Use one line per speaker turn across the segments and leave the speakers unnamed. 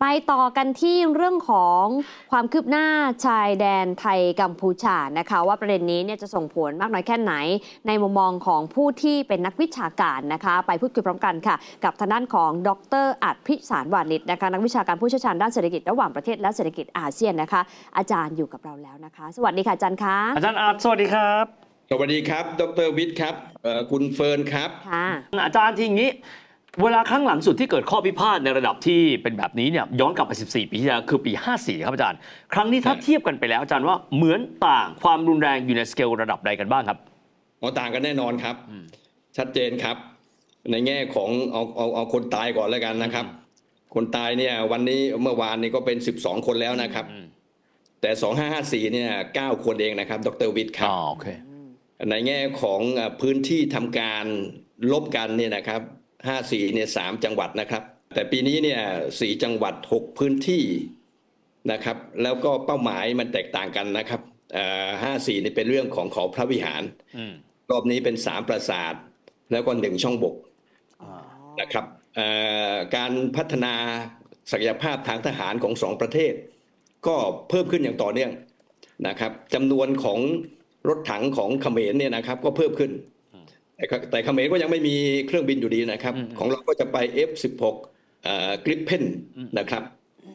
ไปต่อกันที่เรื่องของความคืบหน้าชายแดนไทยกัมพูชานะคะ ว่าประเด็นนี้เนี่ยจะส่งผลมากน้อยแค่ไหน ในมุมมองของผู้ที่เป็นนักวิชาการนะคะ ไปพูดคุยพร้อมกันค่ะ กับทางด้านของดรอัดพิสารวานิชนะคะนักวิชาการผู้เชี่ยวชาญด้านเศรษฐกิจระหว่างประเทศและเศรษฐกิจอาเซียนนะคะ อาจารย์อยู่กับเราแล้วนะคะ สวัสดีค่ะอาจารย์คะ
อาจารย์อาร์ตสวัสดีครับ
สวัสดีครับ ดรวิทย์ครับเอ่อคุณเฟิร์นครับ
ค่ะ
อาจารย์ทีอย่างนี้ เวลาครั้งหลังสุดที่เกิดข้อพิพาทในระดับที่เป็นแบบนี้เนี่ยย้อนกลับไป 14 ปีที่แล้วคือปี 54 ครับอาจารย์ ครั้งนี้ถ้า
ครับ
เทียบกันไปแล้วอาจารย์ว่าเหมือนต่างความรุนแรงอยู่ในสเกลระดับใดกันบ้างครับ
อ๋อต่างกันแน่นอนครับ
อืม
ชัดเจนครับ ในแง่ของเอาเอาเอาคนตายก่อนแล้วกันนะครับ คนตายเนี่ย วันนี้เมื่อวานนี้ก็เป็น 12 คนแล้วนะครับ
อืม
แต่ 2554 เนี่ย 9 คนเองนะครับ ดรวิทย์ครับ
อ๋อโอเค
ในแง่ของเอ่อพื้นที่ทำการลบกันเนี่ยนะครับ 54เนี่ยสามจังหวัดนะครับ แต่ปีนี้เนี่ยสี่จังหวัด 6 พื้นที่นะครับ แล้วก็เป้าหมายมันแตกต่างกันนะครับเอ่อ54นี่เป็นเรื่องของเขาพระวิหาร
อืม
รอบนี้เป็นสามปราสาท แล้วก็หนึ่งช่องบก
อ่า
นะครับเอ่อการพัฒนาศักยภาพทางทหารของสองประเทศ ก็เพิ่มขึ้นอย่างต่อเนื่องนะครับจำนวนของรถถังของเขมรเนี่ยนะครับ ก็เพิ่มขึ้น แต่ก็แต่เขมรก็ยังไม่มีเครื่องบินอยู่ดีนะครับ ของเราก็จะไป F16 เอ่อกริปเพนนะครับ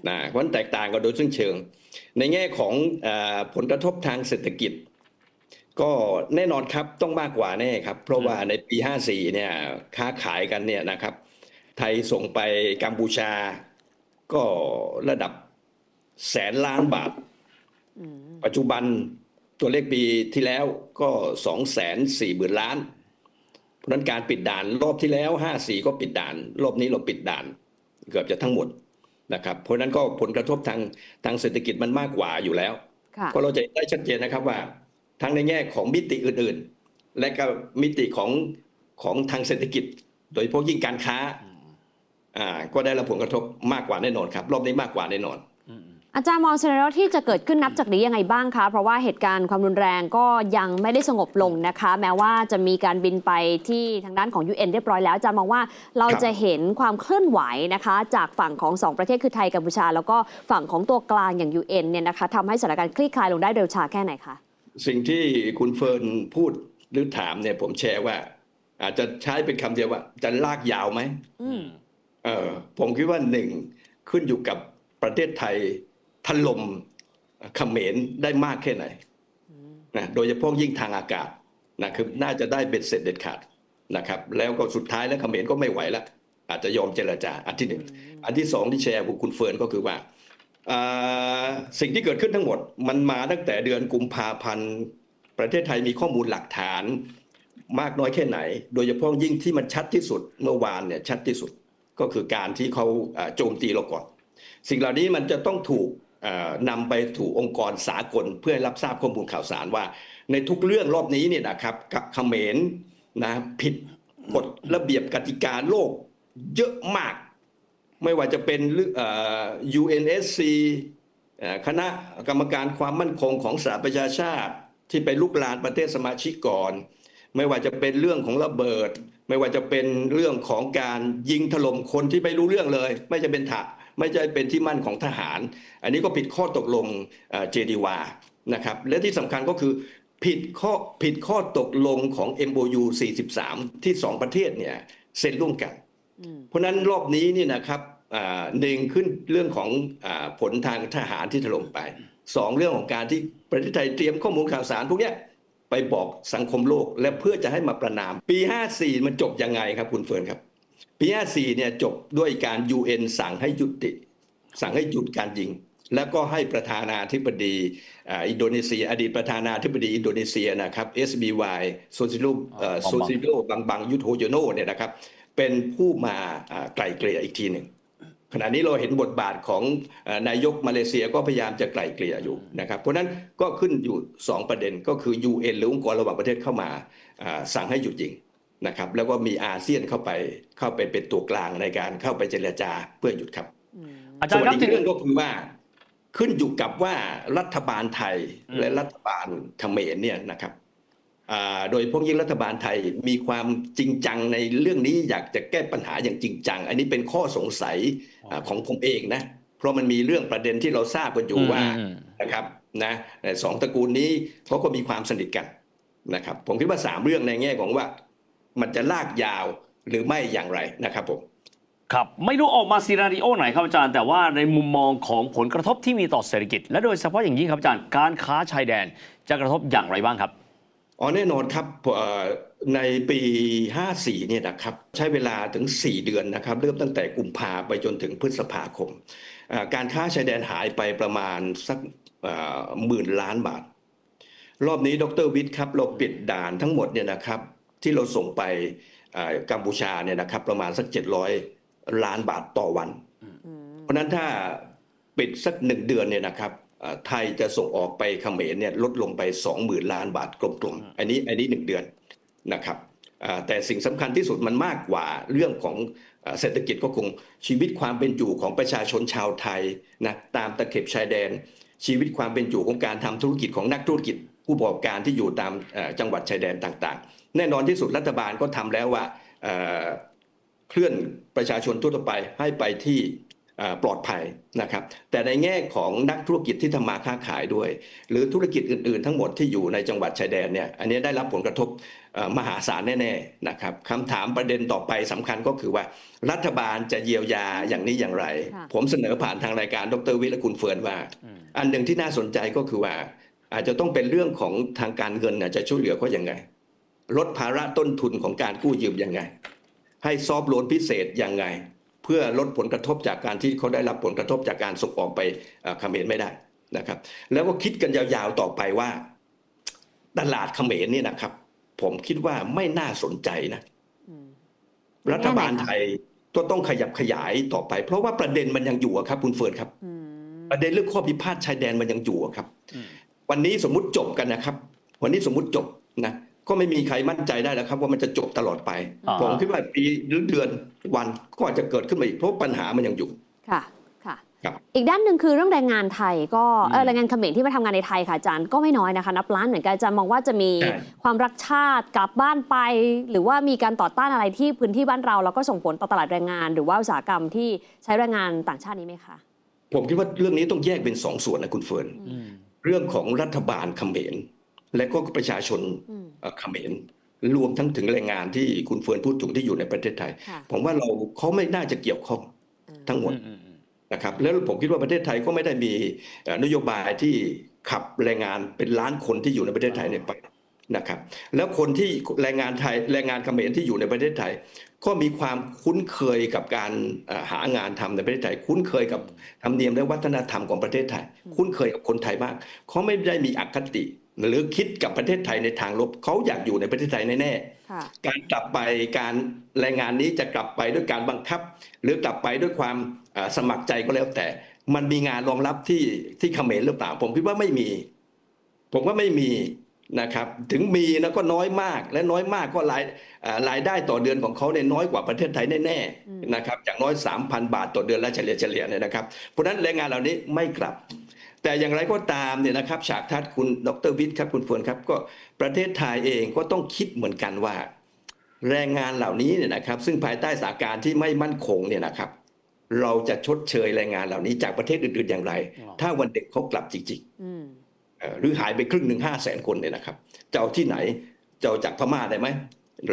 นะเพราะฉะนั้นแตกต่างกันโดยซึ่งเชิง ในแง่ของเออผลกระทบทางเศรษฐกิจ ก็แน่นอนครับต้องมากกว่าแน่ครับ เพราะว่าในปี 54 เนี่ยค้าขายกันเนี่ยนะครับ ไทยส่งไปกัมพูชา ก็ระดับแสนล้านบาท
อืม
ปัจจุบันตัวเลขปีที่แล้วก็สองแสนสี่หมื่นล้าน เพราะฉะนั้นการปิดด่านรอบที่แล้วห้าสี่ก็ปิดด่าน รอบนี้เราปิดด่าน เกือบจะทั้งหมดนะครับ เพราะฉะนั้นก็ผลกระทบทางทางเศรษฐกิจมันมากกว่าอยู่แล้ว
ค่ะ
ก็เราจะเห็นได้ชัดเจนนะครับว่า ทั้งในแง่ของมิติอื่นๆ และก็มิติของของทางเศรษฐกิจ โดยเฉพาะยิ่งการค้าอ่าก็ได้รับผลกระทบมากกว่าแน่นอนครับ รอบนี้มากกว่าแน่นอน
อืม
อาจารย์มองซีนารีโอที่จะเกิดขึ้นนับจากนี้ยังไงบ้างคะ เพราะว่าเหตุการณ์ความรุนแรงก็ยังไม่ได้สงบลงนะคะ แม้ว่าจะมีการบินไปที่ทางด้านของ UN เรียบร้อยแล้วอาจารย์มองว่าเรา
ครับ
จะเห็นความเคลื่อนไหวนะคะ จากฝั่งของสองประเทศคือไทยกัมพูชา แล้วก็ฝั่งของตัวกลางอย่าง UN เนี่ยนะคะทำให้สถานการณ์คลี่คลายลงได้เร็วช้าแค่ไหนคะ
สิ่งที่คุณเฟิร์นพูดหรือถามเนี่ยผมแชร์ว่า อาจจะใช้เป็นคำเดียวว่า จะลากยาวไหม
อืม
เออผมคิดว่าหนึ่งขึ้นอยู่กับประเทศไทย ถล่มเขมรได้มากแค่ไหนนะโดยเฉพาะยิ่งทางอากาศนะคือน่าจะได้เบ็ดเสร็จเด็ดขาดนะครับ แล้วก็สุดท้ายแล้วเขมรก็ไม่ไหวแล้วอาจจะยอมเจรจาอันที่หนึ่งอันที่สองที่แชร์กับคุณเฟิร์นก็คือว่าอ่าสิ่งที่เกิดขึ้นทั้งหมด มันมาตั้งแต่เดือนกุมภาพันธ์ ประเทศไทยมีข้อมูลหลักฐานมากน้อยแค่ไหน โดยเฉพาะยิ่งที่มันชัดที่สุดเมื่อวานเนี่ยชัดที่สุดก็คือการที่เขาอ่าโจมตีเราก่อน สิ่งเหล่านี้มันจะต้องถูกเอ่อ นำไปถูกองค์กรสากลเพื่อให้รับทราบข้อมูลข่าวสารว่า ในทุกเรื่องรอบนี้เนี่ยนะครับกับเขมรนะผิดกฎระเบียบกติกาโลกเยอะมาก ไม่ว่าจะเป็นเรื่อง UNSC คณะกรรมการความมั่นคงของสหประชาชาติที่ไปลุกลานประเทศสมาชิกก่อน ไม่ว่าจะเป็นเรื่องของระเบิด ไม่ว่าจะเป็นเรื่องของการยิงถล่มคนที่ไม่รู้เรื่องเลย ไม่จะเป็นถะ ไม่จะเป็นที่มั่นของทหาร อันนี้ก็ผิดข้อตกลงเจดีวานะครับและที่สำคัญก็คือผิดข้อผิดข้อตกลงของ MOU 43 ที่สองประเทศเนี่ยเซ็นร่วมกัน
อืม
เพราะฉะนั้นรอบนี้นี่นะครับอ่าหนึ่งขึ้นเรื่องของอาผลทางทหารที่ถล่มไปสองเรื่องของการที่ประเทศไทยเตรียมข้อมูลข่าวสารพวกเนี้ยไปบอกสังคมโลกและเพื่อจะให้มาประนาม ปี 54 มันจบยังไงครับคุณเฟิร์นครับ ปี54เนี่ยจบด้วยการ UN สั่งให้ยุติ สั่งให้หยุดการยิง แล้วก็ให้ประธานาธิบดีอ่าอินโดนีเซีย อดีตประธานาธิบดีอินโดนีเซียนะครับ SBY โซซิโล
อ่า
โซซิโลบังบังยุทโธโยโนเนี่ยนะครับ เป็นผู้มาอ่าไกล่เกลี่ยอีกทีหนึ่งขณะนี้เราเห็นบทบาทของเอ่อนายกมาเลเซียก็พยายามจะไกล่เกลี่ยอยู่นะครับ เพราะฉะนั้นก็ขึ้นอยู่ 2 ประเด็นก็คือ UN หรือองค์กรระหว่างประเทศเข้ามาอ่าสั่งให้หยุดยิง นะครับแล้วก็มีอาเซียนเข้าไปเข้าไปเป็นตัวกลางในการเข้าไปเจรจาเพื่อหยุดครับ
อืม
อาจารย์ครับ
ส่วน
ที
อีก
นี้
เรื่องก็คือว่าขึ้นอยู่กับว่ารัฐบาลไทย
อืม
และรัฐบาลเขมรเนี่ยนะครับอ่าโดยพวกยิ่งรัฐบาลไทยมีความจริงจังในเรื่องนี้อยากจะแก้ปัญหาอย่างจริงจัง อันนี้เป็นข้อสงสัยอาของผมเองนะเพราะมันมีเรื่องประเด็นที่เราทราบกันอยู่ว่า
อืม
นะครับนะสองตระกูลนี้เขาก็มีความสนิทกันนะครับผมคิดว่าสามเรื่องในแง่ของว่า มันจะลากยาวหรือไม่อย่างไรนะครับผม
ครับไม่รู้ออกมาซีนารีโอไหนครับอาจารย์ แต่ว่าในมุมมองของผลกระทบที่มีต่อเศรษฐกิจ และโดยเฉพาะอย่างยิ่งครับอาจารย์การค้าชายแดนจะกระทบอย่างไรบ้างครับ
อ๋อแน่นอนครับเอ่อในปี 54 เนี่ยนะครับใช้เวลาถึง 4 เดือนนะครับเริ่มตั้งแต่กุมภาไปจนถึงพฤษภาคมเอ่อการค้าชายแดนหายไปประมาณสักหมื่นล้านบาท รอบนี้ดรวิทย์ครับเราปิดด่านทั้งหมดเนี่ยนะครับ ที่เราส่งไปเอ่อกัมพูชาเนี่ยนะครับประมาณสัก 700 ล้านบาทต่อวัน
อืม
เพราะฉะนั้นถ้าปิดสักหนึ่งเดือนเนี่ยนะครับเอ่อไทยจะส่งออกไปเขมรเนี่ยลดลงไป 20,000 ล้านบาทกลมๆ อันนี้อันนี้หนึ่งเดือนนะครับเอ่อแต่สิ่งสำคัญที่สุดมันมากกว่าเรื่องของเอ่อเศรษฐกิจก็คงชีวิตความเป็นอยู่ของประชาชนชาวไทยนะตามตะเข็บชายแดน ชีวิตความเป็นอยู่ของการทำธุรกิจของนักธุรกิจผู้ประกอบการที่อยู่ตามเอ่อจังหวัดชายแดนต่างๆ แน่นอนที่สุดรัฐบาลก็ทำแล้วว่าเอ่อเคลื่อนประชาชนทั่วไปให้ไปที่เอ่อปลอดภัยนะครับ แต่ในแง่ของนักธุรกิจที่ทำมาค้าขายด้วย หรือธุรกิจอื่น ๆ ทั้งหมดที่อยู่ในจังหวัดชายแดนเนี่ยอันนี้ได้รับผลกระทบเอ่อมหาศาลแน่ๆนะครับคำถามประเด็นต่อไปสำคัญก็คือว่า รัฐบาลจะเยียวยาอย่างนี้อย่างไร
ค่ะ
ผมเสนอผ่านทางรายการดรวิทย์และคุณเฟิร์นว่า
อืม
อันหนึ่งที่น่าสนใจก็คือว่า อาจจะต้องเป็นเรื่องของทางการเงินน่ะจะช่วยเหลือเขายังไง ลดภาระต้นทุนของการกู้ยืมยังไง ให้ซอฟต์โลนพิเศษยังไง เพื่อลดผลกระทบจากการที่เขาได้รับผลกระทบจากการส่งออกไปเอ่อเขมรไม่ได้นะครับ แล้วก็คิดกันยาวๆต่อไปว่า ตลาดเขมรเนี่ยนะครับ ผมคิดว่าไม่น่าสนใจนะ
อืม
รัฐบาลไทยก็ต้องขยับขยายต่อไป เพราะว่าประเด็นมันยังอยู่อะครับ คุณเฟิร์นครับ
อืม
ประเด็นเรื่องข้อพิพาทชายแดนมันยังอยู่อะครับ
อืม
วันนี้สมมุติจบกันนะครับ วันนี้สมมุติจบนะ ก็ไม่มีใครมั่นใจได้แล้วครับ ว่ามันจะจบตลอดไป
อ่า
ผมคิดว่าปีหรือเดือนวันก็อาจจะเกิดขึ้นมาอีกเพราะปัญหามันยังอยู่
ค่ะ ค่ะ
ครับ
อีกด้านหนึ่งคือเรื่องแรงงานไทยก็เอ
อื
อ
ม
แรงงานเขมรที่มาทำงานในไทยค่ะอาจารย์ก็ไม่น้อยนะคะ นับล้านเหมือนกันอาจารย์มองว่าจะมี
ใช่
ความรักชาติกลับบ้านไป หรือว่ามีการต่อต้านอะไรที่พื้นที่บ้านเรา แล้วก็ส่งผลต่อตลาดแรงงาน หรือว่าอุตสาหกรรมที่ใช้แรงงานต่างชาตินี้ไหมคะ
ผมคิดว่าเรื่องนี้ต้องแยกเป็นสองส่วนนะคุณเฟิร์น
อืม
เรื่องของรัฐบาลเขมร และก็ประชาชน
อืม
เอ่อเขมรรวมทั้งถึงแรงงานที่คุณเฟิร์นพูดถึงที่อยู่ในประเทศไทย
ค่ะ
ผมว่าเราเขาไม่น่าจะเกี่ยวข้องทั้งหมด
อืมอืมอืม
นะครับแล้วผมคิดว่าประเทศไทยก็ไม่ได้มีเอ่อนโยบายที่ขับแรงงานเป็นล้านคนที่อยู่ในประเทศไทยเนี่ยไปนะครับ แล้วคนที่แรงงานไทยแรงงานเขมรที่อยู่ในประเทศไทย ก็มีความคุ้นเคยกับการเอ่อหางานทำในประเทศไทย คุ้นเคยกับธรรมเนียมและวัฒนธรรมของประเทศไทย คุ้นเคยกับคนไทยมากเขาไม่ได้มีอคติ หรือคิดกับประเทศไทยในทางลบเขาอยากอยู่ในประเทศไทยแน่ๆ
ค่ะ
การกลับไปการแรงงานนี้จะกลับไปด้วยการบังคับ หรือกลับไปด้วยความเอ่อสมัครใจก็แล้วแต่ มันมีงานรองรับที่ที่เขมรหรือเปล่า ผมคิดว่าไม่มี ผมว่าไม่มีนะครับ ถึงมีนะก็น้อยมากและน้อยมากก็รายเอ่อรายได้ต่อเดือนของเขาเนี่ยน้อยกว่าประเทศไทยแน่
อืม
ๆนะครับอย่างน้อย 3,000 บาทต่อเดือนและเฉลี่ยเฉลี่ยเนี่ยนะครับเพราะฉะนั้นแรงงานเหล่านี้ไม่กลับ แต่อย่างไรก็ตามเนี่ยนะครับฉากทัศน์คุณดรวิทย์ครับคุณเฟิร์นครับก็ประเทศไทยเองก็ต้องคิดเหมือนกันว่า แรงงานเหล่านี้เนี่ยนะครับ ซึ่งภายใต้สถานการณ์ที่ไม่มั่นคงเนี่ยนะครับ เราจะชดเชยแรงงานเหล่านี้จากประเทศอื่น ๆอย่างไร
อ๋อ
ถ้าวันเด็กเขากลับจริง
อืม
ๆเอ่อหรือหายไปครึ่งหนึ่งห้าแสนคนเนี่ยนะครับจะเอาที่ไหนจะเอาจากพม่าได้ไหม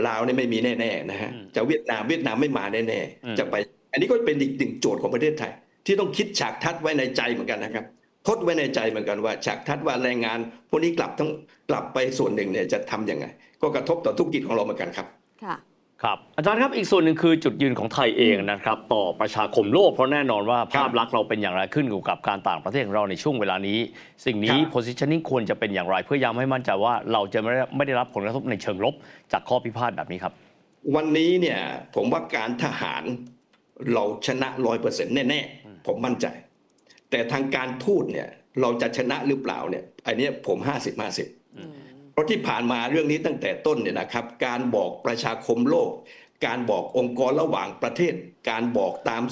ลาวเนี่ยไม่มีแน่ๆนะฮะ
อืม
จะเวียดนามเวียดนามไม่มาแน่
อืม
ๆจะไป อันนี้ก็เป็นอีกหนึ่งโจทย์ของประเทศไทย ที่ต้องคิดฉากทัดไว้ในใจเหมือนกันนะครับ ทดไว้ในใจเหมือนกันว่าฉากทัดว่าแรงงานพวกนี้กลับทั้งกลับไปส่วนหนึ่งเนี่ยจะทำยังไง ก็กระทบต่อธุรกิจของเราเหมือนกันครับ
ค่ะ
ครับอาจารย์ครับอีกส่วนหนึ่งคือจุดยืนของไทยเองนะครับ ต่อประชาคมโลกเพราะแน่นอนว่าภาพลักษณ์เราเป็นอย่างไรขึ้นอยู่กับการต่างประเทศของเราในช่วงเวลานี้ สิ่งนี้
ครับ
positioning ควรจะเป็นอย่างไร เพื่อย้ำให้มั่นใจว่าเราจะไม่ได้ไม่ได้รับผลกระทบในเชิงลบ จากข้อพิพาทแบบนี้ครับ
วันนี้เนี่ยผมว่าการทหารเราชนะร้อยเปอร์เซ็นต์แน่
อืม
ๆผมมั่นใจ แต่ทางการทูตเนี่ยเราจะชนะหรือเปล่าเนี่ยอันเนี้ยผมห้าสิบห้าสิบ
อืม
เพราะที่ผ่านมาเรื่องนี้ตั้งแต่ต้นเนี่ยนะครับ การบอกประชาคมโลก การบอกองค์กรระหว่างประเทศ การบอกตาม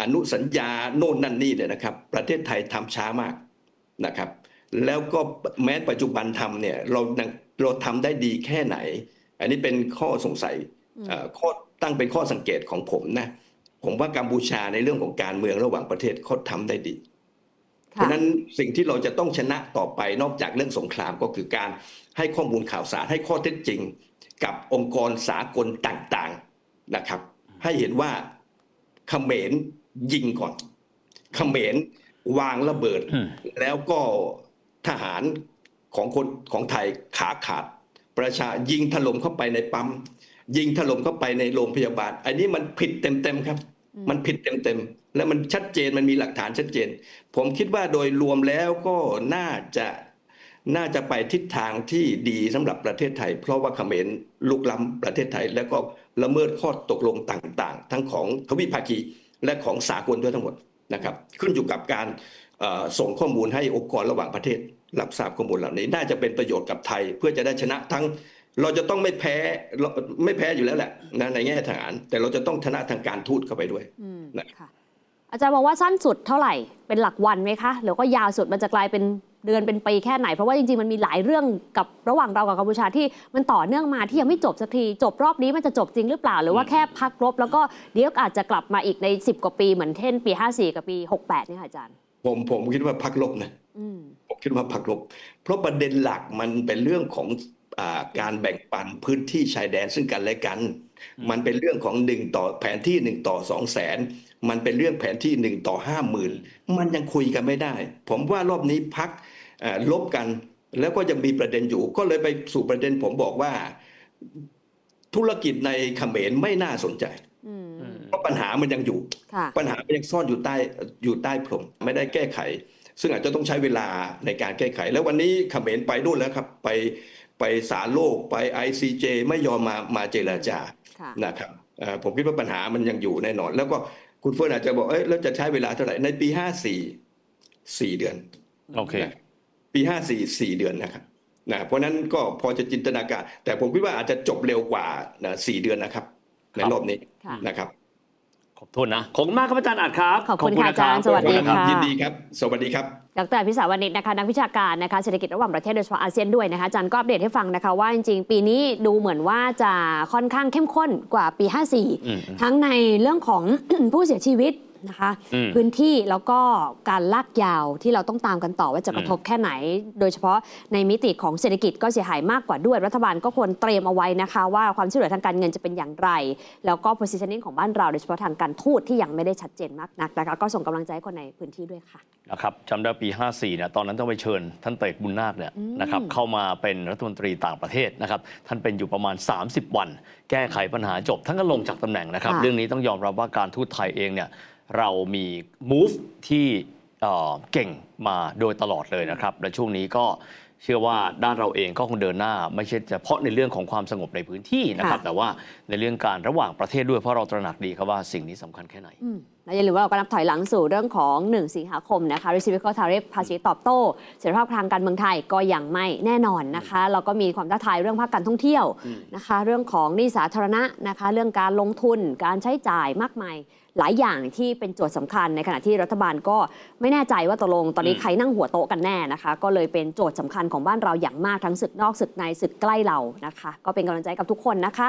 อนุสัญญาโน่นนั่นนี่เนี่ยนะครับ ประเทศไทยทำช้ามากนะครับ แล้วก็แม้ปัจจุบันทำเนี่ยเราเราทำได้ดีแค่ไหน อันนี้เป็นข้อสงสัย
อืม
เอ่อข้อตั้งเป็นข้อสังเกตของผมนะผมว่ากัมพูชาในเรื่องของการเมืองระหว่างประเทศเขาทำได้ดี เพ
ค่ะ
ราะฉะนั้นสิ่งที่เราจะต้องชนะต่อไปนอกจากเรื่องสงครามก็คือการให้ข้อมูลข่าวสารให้ข้อเท็จจริง กับองค์กรสากลต่างๆนะครับ ให้เห็นว่าเขมรยิงก่อนเขมรวางระเบิด
อืม
แล้วก็ทหารของคนของไทยขาขาด ประชายิงถล่มเข้าไปในปั๊มยิงถล่มเข้าไปในโรงพยาบาล อันนี้มันผิดเต็มๆครับ
อืม
มันผิดเต็มๆ และมันชัดเจนมันมีหลักฐานชัดเจน ผมคิดว่าโดยรวมแล้วก็น่าจะน่าจะไปทิศทางที่ดีสำหรับประเทศไทย เพราะว่าเขมรลุกล้ำประเทศไทย แล้วก็ละเมิดข้อตกลงต่างๆ ทั้งของทวิภาคีและของสากลด้วยทั้งหมดนะครับขึ้นอยู่กับการเอ่อส่งข้อมูลให้องค์กรระหว่างประเทศ รับทราบข้อมูลเหล่านี้ น่าจะเป็นประโยชน์กับไทย เพื่อจะได้ชนะทั้งเราจะต้องไม่แพ้เราไม่แพ้อยู่แล้วแหละนะในแง่ทหาร แต่เราจะต้องชนะทางการทูตเข้าไปด้วย
อืม
นะ
ค่ะ อาจารย์มองว่าสั้นสุดเท่าไหร่เป็นหลักวันไหมคะหรือก็ยาวสุดมันจะกลายเป็นเดือนเป็นปีแค่ไหน เพราะว่าจริงๆมันมีหลายเรื่องกับระหว่างเรากับกัมพูชาที่มันต่อเนื่องมาที่ยังไม่จบสักทีจบรอบนี้มันจะจบจริงหรือเปล่า หรือว่าแค่พักรบ แล้วก็เดี๋ยวอาจจะกลับมาอีกใน 10 กว่าปีเหมือนเท่นปี 54 กับปี 68เนี่ยค่ะอาจารย์
ผมผมคิดว่าพักลบนะ
อืม
ผมคิดว่าพักลบเพราะประเด็นหลักมันเป็นเรื่องของอาการแบ่งปันพื้นที่ชายแดนซึ่งกันและกัน มันเป็นเรื่องของหนึ่งต่อแผนที่หนึ่งต่อสองแสนมันเป็นเรื่องแผนที่หนึ่งต่อห้าหมื่นมันยังคุยกันไม่ได้ ผมว่ารอบนี้พักลบกันแล้วก็ยังมีประเด็นอยู่ ก็เลยไปสู่ประเด็นผมบอกว่า ธุรกิจในเขมรไม่น่าสนใจ
อืม
อืม
เพราะปัญหามันยังอยู่
ค่ะ
ปัญหามันยังซ่อนอยู่ใต้อยู่ใต้พรมไม่ได้แก้ไข ซึ่งอาจจะต้องใช้เวลาในการแก้ไข แล้ววันนี้เขมรไปนู่นแล้วครับ ไปไปศาลโลกไป ICJ ไม่ยอมมามาเจรจา
ค่ะ
นะครับเอ่อผมคิดว่าปัญหามันยังอยู่แน่นอน แล้วก็คุณเฟิร์นอาจจะบอกเอ้ยแล้วจะใช้เวลาเท่าไหร่ในปี54 4เดือน
โอเค
นะปี54 4เดือนนะครับนะเพราะฉะนั้นก็พอจะจินตนาการ แต่ผมคิดว่าอาจจะจบเร็วกว่านะ4เดือนนะครับ ในรอบนี้
ค่ะ
นะครับ
ขอบคุณนะ ขอบคุณมากครับอาจารย์อัดครับ
ขอบคุณค่ะ
น
อาจารย์สวัสดี
รับ
ค่ะ
ยินดีครับ สวัสดีครับ
ดรพิสาวนิชนะคะนักวิชาการนะคะเศรษฐกิจระหว่างประเทศโดยเฉพาะอาเซียนด้วยนะคะอาจารย์ก็อัปเดตให้ฟังนะคะว่าจริงๆ ปีนี้ดูเหมือนว่าจะค่อนข้างเข้มข้นกว่าปี
อืม
54 ทั้งในเรื่องของผู้เสียชีวิต นะคะ
อืม
พื้นที่แล้วก็การลากยาวที่เราต้องตามกันต่อว่าจะกระทบแค่ไหน โดยเฉพาะในมิติของเศรษฐกิจก็เสียหายมากกว่าด้วยรัฐบาลก็ควรเตรียมเอาไว้นะคะ ว่าความช่วยเหลือทางการเงินจะเป็นอย่างไร แล้วก็ positioning ของบ้านเราโดยเฉพาะทางการทูตที่ยังไม่ได้ชัดเจนมากนักนะคะก็ส่งกำลังใจให้คนในพื้นที่ด้วยค่ะ
นะครับจำได้ปี 54เนี่ยตอนนั้นต้องไปเชิญท่านเตกบุญนาคเนี่ย
อืม
นะครับเข้ามาเป็นรัฐมนตรีต่างประเทศนะครับท่านเป็นอยู่ประมาณ 30 วัน แก้ไขปัญหาจบท่านก็ลงจากตำแหน่งนะครับ
ค่ะ
เรื่องนี้ต้องยอมรับว่าการทูตไทยเองเนี่ย เรามี move ที่เอ่อเก่งมาโดยตลอดเลยนะครับ และช่วงนี้ก็เชื่อว่าด้านเราเองก็คงเดินหน้า ไม่ใช่เฉพาะในเรื่องของความสงบในพื้นที่นะครับ
ค่ะ
แต่ว่าในเรื่องการระหว่างประเทศด้วยเพราะเราตระหนักดีครับว่าสิ่งนี้สำคัญแค่ไหน
อืม และอย่าลืมว่าเราก็นับถอยหลังสู่เรื่องของ 1 สิงหาคมนะคะ reciprocal tariff ภาษีตอบโต้เสรีภาพทางการเมืองไทยก็ยังไม่แน่นอนนะคะเราก็มีความท้าทายเรื่องภาคการท่องเที่ยว
อืม
นะคะ เรื่องของหนี้สาธารณะนะคะ เรื่องการลงทุนการใช้จ่ายมากมายหลายอย่างที่เป็นโจทย์สำคัญในขณะที่รัฐบาลก็ไม่แน่ใจว่าตกลงตอนนี้ใครนั่งหัวโต๊ะกันแน่นะคะ ก็เลยเป็นโจทย์สำคัญของบ้านเราอย่างมากทั้งศึกนอกศึกในศึกใกล้เรานะคะ ก็เป็นกำลังใจกับทุกคนนะคะ